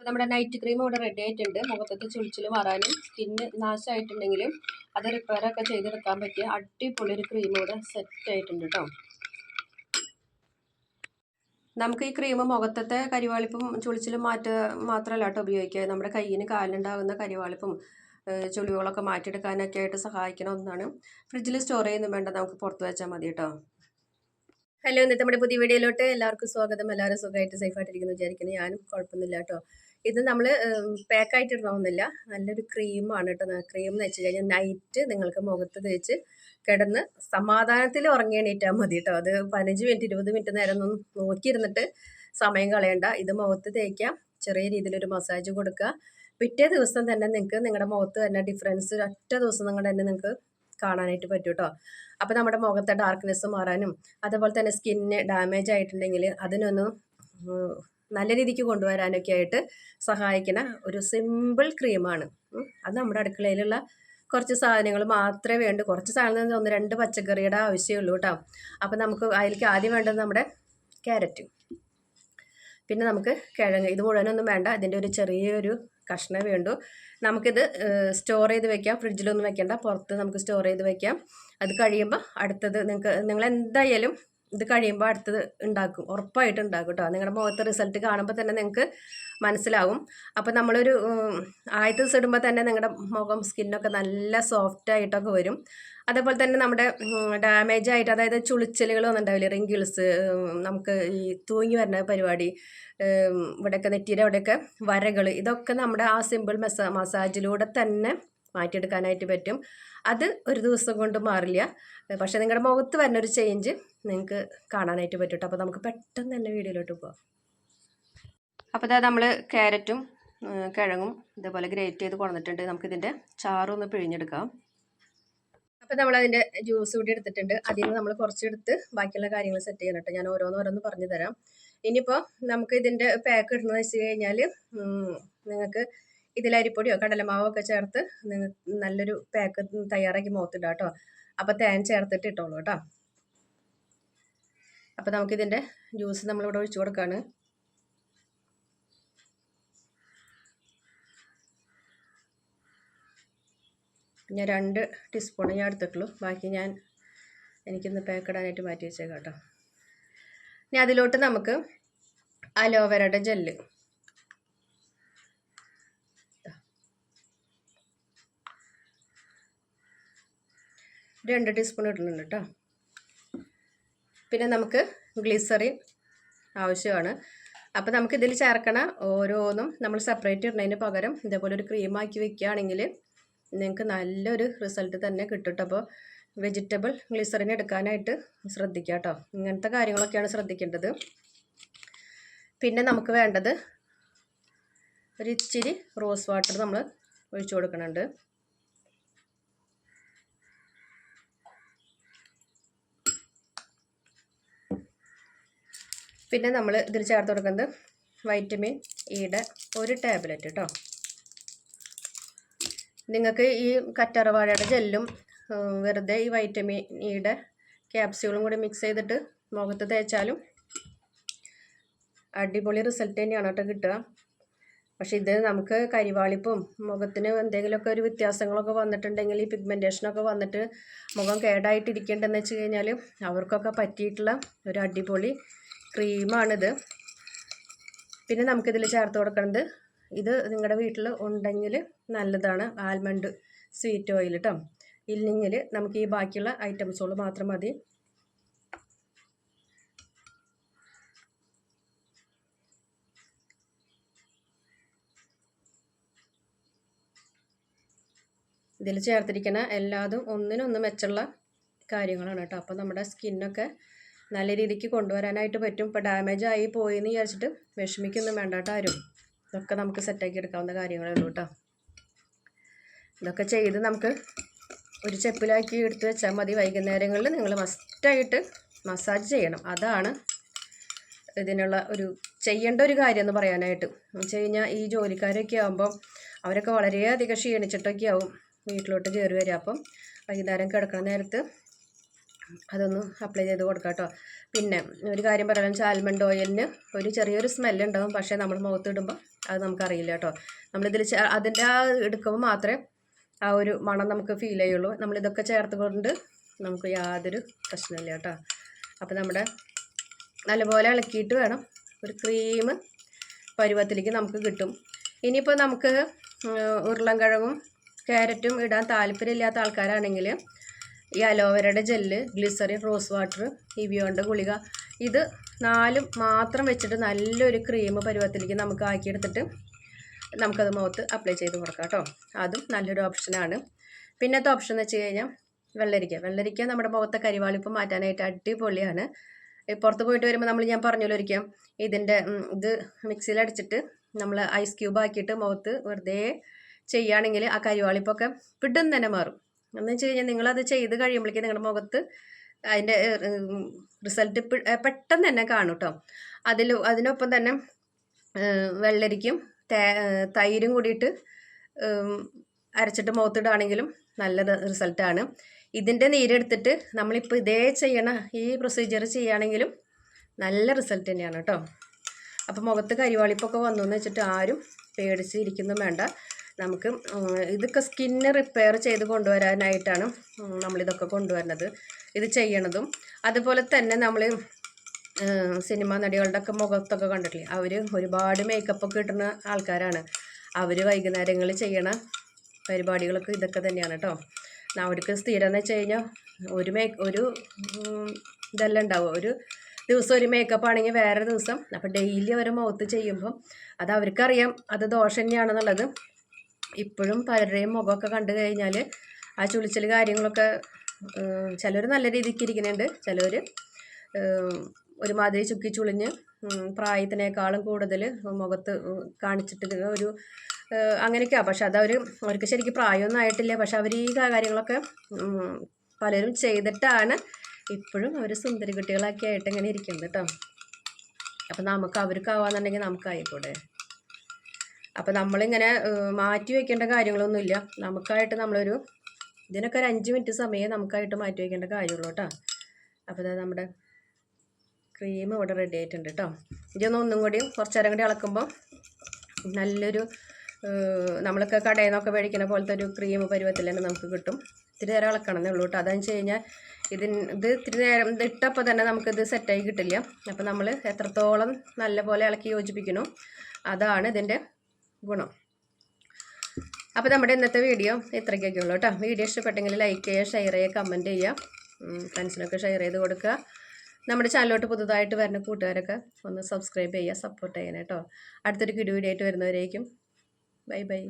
അപ്പോൾ നമ്മുടെ night cream ഇവിടെ റെഡി ആയിട്ടുണ്ട്. മുഖത്തത്തെ ചുളിച്ചിൽ മാറാനും സ്കിന്ന് നാശമായിട്ടുണ്ടെങ്കിലും അത് റിപ്പയർ ഒക്കെ ചെയ്തെടുക്കാൻ പറ്റിയ അടിപൊളി ഒരു ക്രീം ഇവിടെ സെറ്റ് ആയിട്ടുണ്ട് കേട്ടോ നമുക്ക് ഈ ക്രീം മുഖത്തത്തെ കരിവാളിപ്പും ചുളിച്ചിലും മാറ്റ മാത്രമല്ല കേട്ടോ ഉപയോഗിക്കുക. നമ്മുടെ കയ്യിന് കാലിനുണ്ടാകുന്ന കരിവാളിപ്പും ചുളിവുകളൊക്കെ മാറ്റിയെടുക്കാനൊക്കെ ആയിട്ട് സഹായിക്കുന്ന ഒന്നാണ്. ഫ്രിഡ്ജിൽ സ്റ്റോർ ചെയ്യുന്നതും വേണ്ട നമുക്ക് പുറത്ത് വെച്ചാൽ മതി കേട്ടോ ഹലോ ഇന്നത്തെ നമ്മുടെ പുതിയ വീഡിയോയിലോട്ട് എല്ലാവർക്കും സ്വാഗതം. എല്ലാവരും സുഖമായിട്ട് സേഫായിട്ടിരിക്കുന്നു വിചാരിക്കുന്നു. ഞാനും കുഴപ്പമൊന്നുമില്ല കേട്ടോ ഇത് നമ്മൾ പാക്കായിട്ട് ഇടണമെന്നില്ല. നല്ലൊരു ക്രീമാണ് കേട്ടോ ക്രീം എന്ന് വെച്ച് കഴിഞ്ഞാൽ നൈറ്റ് നിങ്ങൾക്ക് മുഖത്ത് തേച്ച് കിടന്ന് സമാധാനത്തിൽ ഉറങ്ങി മതി കേട്ടോ അത് പതിനഞ്ച് മിനിറ്റ് ഇരുപത് മിനിറ്റ് നേരം ഒന്ന് നോക്കിയിരുന്നിട്ട് സമയം കളയണ്ട. ഇത് മുഖത്ത് തേക്കാം ചെറിയ രീതിയിലൊരു മസാജ് കൊടുക്കുക പിറ്റേ ദിവസം തന്നെ നിങ്ങൾക്ക് നിങ്ങളുടെ മുഖത്ത് തന്നെ ഡിഫറൻസ് ഒറ്റ ദിവസം നിങ്ങളുടെ തന്നെ നിങ്ങൾക്ക് കാണാനായിട്ട് പറ്റും കേട്ടോ അപ്പോൾ നമ്മുടെ മുഖത്തെ ഡാർക്ക്നെസ് മാറാനും അതുപോലെ തന്നെ സ്കിന്ന് ഡാമേജ് ആയിട്ടുണ്ടെങ്കിൽ അതിനൊന്ന് നല്ല രീതിക്ക് കൊണ്ടുവരാനൊക്കെ ആയിട്ട് സഹായിക്കുന്ന ഒരു സിമ്പിൾ ക്രീമാണ്. അത് നമ്മുടെ അടുക്കളയിലുള്ള കുറച്ച് സാധനങ്ങൾ മാത്രമേ വേണ്ടൂ. കുറച്ച് സാധനങ്ങൾ ഒന്ന് രണ്ട് പച്ചക്കറിയുടെ ആവശ്യമുള്ളൂ കേട്ടോ. അപ്പോൾ നമുക്ക് അതിലേക്ക് ആദ്യം വേണ്ടത് നമ്മുടെ ക്യാരറ്റ്. പിന്നെ നമുക്ക് കിഴങ്ങ്. ഇത് മുഴുവനൊന്നും വേണ്ട. ഇതിന്റെ ഒരു ചെറിയൊരു കഷ്ണം വേണ്ടു. നമുക്കിത് സ്റ്റോർ ചെയ്ത് വെക്കാം. ഫ്രിഡ്ജിലൊന്നും വെക്കേണ്ട. പുറത്ത് നമുക്ക് സ്റ്റോർ ചെയ്ത് വെക്കാം. അത് കഴിയുമ്പോൾ അടുത്തത് നിങ്ങൾക്ക് നിങ്ങൾ എന്തായാലും ഇത് കഴിയുമ്പോൾ അടുത്തത് ഉണ്ടാക്കും. ഉറപ്പായിട്ട് ഉണ്ടാക്കും കേട്ടോ നിങ്ങളുടെ മുഖത്തെ റിസൾട്ട് കാണുമ്പോൾ തന്നെ നിങ്ങൾക്ക് മനസ്സിലാവും. അപ്പോൾ നമ്മളൊരു ആദ്യത്തെ ദിവസം ഇടുമ്പോൾ തന്നെ നിങ്ങളുടെ മുഖം സ്കിന്നൊക്കെ നല്ല സോഫ്റ്റ് ആയിട്ടൊക്കെ വരും. അതേപോലെ തന്നെ നമ്മുടെ ഡാമേജ് ആയിട്ട് അതായത് ചുളിച്ചലുകളൊന്നും ഉണ്ടാവില്ല റിങ്കിൾസ് നമുക്ക് ഈ തൂങ്ങി വരുന്ന പരിപാടി ഇവിടെയൊക്കെ നെറ്റിയുടെ അവിടെയൊക്കെ വരകൾ ഇതൊക്കെ നമ്മുടെ ആ സിമ്പിൾ മെസ്സ മസാജിലൂടെ തന്നെ മാറ്റിയെടുക്കാനായിട്ട് പറ്റും. അത് ഒരു ദിവസം കൊണ്ട് മാറില്ല. പക്ഷേ നിങ്ങളുടെ മുഖത്ത് വരുന്ന ഒരു ചേഞ്ച് നിങ്ങൾക്ക് കാണാനായിട്ട് പറ്റും കേട്ടോ അപ്പോൾ നമുക്ക് പെട്ടെന്ന് തന്നെ വീഡിയോയിലോട്ട് പോകാം അപ്പോൾ ഇതാ നമ്മൾ ക്യാരറ്റും കിഴങ്ങും ഇതേപോലെ ഗ്രേറ്റ് ചെയ്ത് കൊണ്ടുവന്നിട്ടുണ്ട്. നമുക്കിതിന്റെ ചാറൊന്ന് പിഴിഞ്ഞെടുക്കാം. അപ്പോൾ നമ്മളതിന്റെ ജ്യൂസ് കൂടി എടുത്തിട്ടുണ്ട്. അതിൽ നിന്ന് നമ്മൾ കുറച്ചെടുത്ത് ബാക്കിയുള്ള കാര്യങ്ങൾ സെറ്റ് ചെയ്യണം കേട്ടോ ഞാൻ ഓരോന്നോരോന്ന് പറഞ്ഞു തരാം. ഇനിയിപ്പോൾ നമുക്ക് ഇതിന്റെ പാക്ക് ഇടുന്നത് വെച്ച് കഴിഞ്ഞാൽ നിങ്ങൾക്ക് ഇതിൽ അരിപ്പൊടിയോ കടലമാവോ ഒക്കെ ചേർത്ത് നല്ലൊരു പാക്ക് തയ്യാറാക്കി മുഖത്തിടാം കേട്ടോ. അപ്പോൾ തേൻ ചേർത്തിട്ട് ഇട്ടോളൂ കേട്ടോ. അപ്പോൾ നമുക്കിതിന്റെ ജ്യൂസ് നമ്മളിവിടെ ഒഴിച്ചു കൊടുക്കുകയാണ് ഞാൻ രണ്ട് ടീസ്പൂൺ ഞാൻ എടുത്തിട്ടുള്ളൂ. ബാക്കി ഞാൻ എനിക്കിന്ന് പാക്ക് ഇടാനായിട്ട് മാറ്റി വെച്ചേക്കാം കേട്ടോ. ഇനി അതിലോട്ട് നമുക്ക് അലോവേരയുടെ ജെല്ല് രണ്ട് ടീസ്പൂൺ ഇടുന്നുണ്ട് കേട്ടോ പിന്നെ നമുക്ക് ഗ്ലിസറിൻ ആവശ്യമാണ്. അപ്പോൾ നമുക്ക് ഇതിൽ ചേർക്കണ ഓരോന്നും നമ്മൾ സെപ്പറേറ്റ് ഇടുന്നതിന് പകരം ഇതേപോലെ ഒരു ക്രീമാക്കി വെക്കുകയാണെങ്കിൽ നിങ്ങൾക്ക് നല്ലൊരു റിസൾട്ട് തന്നെ കിട്ടും അപ്പോൾ വെജിറ്റബിൾ ഗ്ലിസറിൻ എടുക്കാനായിട്ട് ശ്രദ്ധിക്കുക കേട്ടോ ഇങ്ങനത്തെ കാര്യങ്ങളൊക്കെയാണ് ശ്രദ്ധിക്കേണ്ടത്. പിന്നെ നമുക്ക് വേണ്ടത് ഒരു ഇച്ചിരി റോസ് വാട്ടർ നമ്മൾ ഒഴിച്ചു കൊടുക്കുന്നുണ്ട്. പിന്നെ നമ്മൾ ഇതിൽ ചേർത്ത് കൊടുക്കുന്നത് വൈറ്റമിൻ ഇയുടെ ഒരു ടാബ്ലറ്റ് കേട്ടോ നിങ്ങൾക്ക് ഈ കറ്ററവാഴയുടെ ജെല്ലും വെറുതെ ഈ വൈറ്റമിൻ ഇയുടെ ക്യാപ്സ്യൂളും കൂടി മിക്സ് ചെയ്തിട്ട് മുഖത്ത് തേച്ചാലും അടിപൊളി റിസൾട്ട് തന്നെയാണ് കേട്ടോ കിട്ടുക. പക്ഷെ ഇത് നമുക്ക് കരിവാളിപ്പും മുഖത്തിന് എന്തെങ്കിലുമൊക്കെ ഒരു വ്യത്യാസങ്ങളൊക്കെ വന്നിട്ടുണ്ടെങ്കിൽ ഈ പിഗ്മെന്റേഷനൊക്കെ വന്നിട്ട് മുഖം കേടായിട്ടിരിക്കേണ്ടതെന്ന് വെച്ച് കഴിഞ്ഞാൽ അവർക്കൊക്കെ പറ്റിയിട്ടുള്ള ഒരു അടിപൊളി ക്രീമാണിത്. പിന്നെ നമുക്കിതിൽ ചേർത്ത് കൊടുക്കേണ്ടത് ഇത് നിങ്ങളുടെ വീട്ടിൽ ഉണ്ടെങ്കിൽ നല്ലതാണ് ആൽമണ്ട് സ്വീറ്റ് ഓയിൽ കേട്ടോ ഇല്ലെങ്കിൽ നമുക്ക് ഈ ബാക്കിയുള്ള ഐറ്റംസുകൾ മാത്രം മതി. ഇതിൽ ചേർത്തിരിക്കുന്ന എല്ലാതും ഒന്നിനൊന്ന് മെച്ചുള്ള കാര്യങ്ങളാണ് കേട്ടോ അപ്പോൾ നമ്മുടെ സ്കിന്നൊക്കെ നല്ല രീതിക്ക് കൊണ്ടുവരാനായിട്ട് പറ്റും. ഇപ്പോൾ ഡാമേജ് ആയി പോയി എന്ന് വിചാരിച്ചിട്ട് വിഷമിക്കൊന്നും വേണ്ട കേട്ടോ ആരും. ഇതൊക്കെ നമുക്ക് സെറ്റാക്കി എടുക്കാവുന്ന കാര്യങ്ങളേ ഉള്ളൂ കേട്ടോ ഇതൊക്കെ ചെയ്ത് നമുക്ക് ഒരു ചെപ്പിലാക്കി എടുത്ത് വെച്ചാൽ മതി. വൈകുന്നേരങ്ങളിൽ നിങ്ങൾ മസ്റ്റായിട്ട് മസാജ് ചെയ്യണം. അതാണ് ഇതിനുള്ള ഒരു ചെയ്യേണ്ട ഒരു കാര്യം എന്ന് പറയാനായിട്ട്. എന്ന് വെച്ച് കഴിഞ്ഞാൽ ഈ ജോലിക്കാരൊക്കെ ആകുമ്പം അവരൊക്കെ വളരെയധികം ക്ഷീണിച്ചിട്ടൊക്കെ ആവും വീട്ടിലോട്ട് കയറി വരിക അപ്പം വൈകുന്നേരം കിടക്കുന്ന നേരത്ത് അതൊന്ന് അപ്ലൈ ചെയ്ത് കൊടുക്കാം കേട്ടോ പിന്നെ ഒരു കാര്യം പറയാൻ വെച്ചാൽ ആൽമണ്ട് ഓയിലിന് ഒരു ചെറിയൊരു സ്മെല്ലുണ്ടാവും പക്ഷേ നമ്മൾ മുഖത്ത് ഇടുമ്പോൾ അത് നമുക്കറിയില്ല കേട്ടോ നമ്മളിതിൽ അതിന്റെ ആ എടുക്കുമ്പോൾ മാത്രമേ ആ ഒരു മണം നമുക്ക് ഫീൽ ചെയ്യുള്ളൂ. നമ്മളിതൊക്കെ ചേർത്ത് കൊണ്ട് നമുക്ക് യാതൊരു പ്രശ്നമില്ല കേട്ടോ അപ്പോൾ നമ്മുടെ നല്ലപോലെ ഇളക്കിയിട്ട് വേണം ഒരു ക്രീം പരുവത്തിലേക്ക് നമുക്ക് കിട്ടും. ഇനിയിപ്പോൾ നമുക്ക് ഉരുളൻ കിഴങ്ങും ക്യാരറ്റും ഇടാൻ താല്പര്യമില്ലാത്ത ആൾക്കാരാണെങ്കിൽ ഈ അലോവേരയുടെ ജെല്ല് ഗ്ലിസറിൻ റോസ് വാട്ടർ ഇവിയോണ്ട ഗുളിക ഇത് നാലും മാത്രം വെച്ചിട്ട് നല്ലൊരു ക്രീം പരുവത്തിലേക്ക് നമുക്ക് ആക്കിയെടുത്തിട്ട് നമുക്കത് മുഖത്ത് അപ്ലൈ ചെയ്ത് കൊടുക്കാം കേട്ടോ. അതും നല്ലൊരു ഓപ്ഷനാണ് പിന്നത്തെ ഓപ്ഷൻ എന്ന് വെച്ച് കഴിഞ്ഞാൽ വെള്ളരിക്ക. വെള്ളരിക്ക നമ്മുടെ മുഖത്തെ കരിവാളിപ്പ് മാറ്റാനായിട്ട് അടിപൊളിയാണ്. പുറത്ത് പോയിട്ട് വരുമ്പോൾ നമ്മൾ ഞാൻ പറഞ്ഞല്ലോ ഒരിക്കൽ ഇതിന്റെ ഇത് മിക്സിയിലടിച്ചിട്ട് നമ്മൾ ഐസ് ക്യൂബ് ആക്കിയിട്ട് മുഖത്ത് വെറുതെ ചെയ്യുകയാണെങ്കിൽ ആ കരിവാളിപ്പൊക്കെ പിടും തന്നെ മാറും. എന്ന് വെച്ച് കഴിഞ്ഞാൽ നിങ്ങളത് ചെയ്ത് കഴിയുമ്പോഴേക്കും നിങ്ങളുടെ മുഖത്ത് അതിന്റെ റിസൾട്ട് പെട്ടെന്ന് തന്നെ കാണും കേട്ടോ അതിൽ അതിനൊപ്പം തന്നെ വെള്ളരിക്കും തൈരും കൂടിയിട്ട് അരച്ചിട്ട് മുഖത്തിടുകയാണെങ്കിലും നല്ല റിസൾട്ടാണ് ഇതിന്റെ നീരെടുത്തിട്ട് നമ്മളിപ്പോൾ ഇതേ ചെയ്യണ ഈ പ്രൊസീജിയർ ചെയ്യുകയാണെങ്കിലും നല്ല റിസൾട്ട് തന്നെയാണ് കേട്ടോ അപ്പോൾ മുഖത്ത് കരിവാളിപ്പൊക്കെ വന്നു എന്ന് വെച്ചിട്ട് ആരും പേടിച്ച് ഇരിക്കുന്നു വേണ്ട. നമുക്ക് ഇതൊക്കെ സ്കിന്ന് റിപ്പയർ ചെയ്ത് കൊണ്ടുവരാനായിട്ടാണ് നമ്മളിതൊക്കെ കൊണ്ടുവരുന്നത്. ഇത് ചെയ്യണതും അതുപോലെ തന്നെ നമ്മൾ സിനിമാ നടികളുടെ ഒക്കെ മുഖത്തൊക്കെ കണ്ടിട്ടില്ലേ? അവർ ഒരുപാട് മേക്കപ്പ് ഒക്കെ കിട്ടുന്ന ആൾക്കാരാണ്. അവർ വൈകുന്നേരങ്ങളിൽ ചെയ്യണ പരിപാടികളൊക്കെ ഇതൊക്കെ തന്നെയാണ് കേട്ടോ അവർക്ക് സ്ഥിരം എന്ന് വെച്ച് കഴിഞ്ഞാൽ ഒരു മേക്ക് ഒരു ഇതെല്ലാം ഉണ്ടാവും. ഒരു ദിവസം ഒരു മേക്കപ്പ് ആണെങ്കിൽ വേറെ ദിവസം. അപ്പോൾ ഡെയിലി അവരെ മുഖത്ത് ചെയ്യുമ്പം അത് അവർക്കറിയാം അത് ദോഷം തന്നെയാണെന്നുള്ളത്. ഇപ്പോഴും പലരുടെയും മുഖമൊക്കെ കണ്ടു കഴിഞ്ഞാൽ ആ ചുളിച്ചൽ കാര്യങ്ങളൊക്കെ ചിലർ നല്ല രീതിക്ക് ഇരിക്കുന്നുണ്ട്. ചിലർ ഒരുമാതിരി ചുക്കി ചുളിഞ്ഞ് പ്രായത്തിനേക്കാളും കൂടുതൽ മുഖത്ത് കാണിച്ചിട്ട് ഒരു അങ്ങനെയൊക്കെയാണ് പക്ഷെ അതവർ അവർക്ക് ശരിക്കും പ്രായമൊന്നും ആയിട്ടില്ല. പക്ഷെ അവർ ഈ കാര്യങ്ങളൊക്കെ പലരും ചെയ്തിട്ടാണ് ഇപ്പോഴും അവർ സുന്ദരി കുട്ടികളൊക്കെ ആയിട്ട് ഇങ്ങനെ ഇരിക്കുന്നത് കേട്ടോ. അപ്പം നമുക്ക് അവർക്കാവാന്നുണ്ടെങ്കിൽ നമുക്കായിക്കൂടെ. അപ്പോൾ നമ്മളിങ്ങനെ മാറ്റി വയ്ക്കേണ്ട കാര്യങ്ങളൊന്നുമില്ല. നമുക്കായിട്ട് നമ്മളൊരു ഇതിനൊക്കെ ഒരു അഞ്ച് മിനിറ്റ് സമയം നമുക്കായിട്ട് മാറ്റി വയ്ക്കേണ്ട കാര്യമുള്ളൂ കേട്ടോ. അപ്പോൾ ഇതാ നമ്മുടെ ക്രീം ഇവിടെ റെഡി ആയിട്ടുണ്ട് കേട്ടോ. ഇതൊന്ന് ഒന്നും കൂടി കുറച്ച് നേരം കൂടി ഇളക്കുമ്പോൾ നല്ലൊരു നമ്മളൊക്കെ കടയിൽ നിന്നൊക്കെ മേടിക്കുന്ന പോലത്തെ ഒരു ക്രീം പരുവത്തിൽ തന്നെ നമുക്ക് കിട്ടും. ഇത്തിരി നേരം ഇളക്കണമെന്നേ ഉള്ളൂ കേട്ടോ. അതെന്ന് വെച്ച് കഴിഞ്ഞാൽ ഇതിന് ഇത് ഇത്തിരി നേരം ഇത് ഇട്ടപ്പോൾ തന്നെ നമുക്കിത് സെറ്റായി കിട്ടില്ല. അപ്പോൾ നമ്മൾ എത്രത്തോളം നല്ല പോലെ ഇളക്കി യോജിപ്പിക്കണോ അതാണ് ഇതിന്റെ ഗുണം. അപ്പോൾ നമ്മുടെ ഇന്നത്തെ വീഡിയോ ഇത്രയ്ക്കൊക്കെ ഉള്ളൂ കേട്ടോ. വീഡിയോ ഇഷ്ടപ്പെട്ടെങ്കിൽ ലൈക്ക് ചെയ്യുക ഷെയർ ചെയ്യുക കമന്റ് ചെയ്യുക. ഫ്രണ്ട്സിനൊക്കെ ഷെയർ ചെയ്ത് കൊടുക്കുക. നമ്മുടെ ചാനലോട്ട് പുതുതായിട്ട് വരുന്ന കൂട്ടുകാരൊക്കെ ഒന്ന് സബ്സ്ക്രൈബ് ചെയ്യുക സപ്പോർട്ട് ചെയ്യണം അടുത്തൊരു കിടു വീഡിയോ ആയിട്ട് വരുന്നവരേക്കും. Bye bye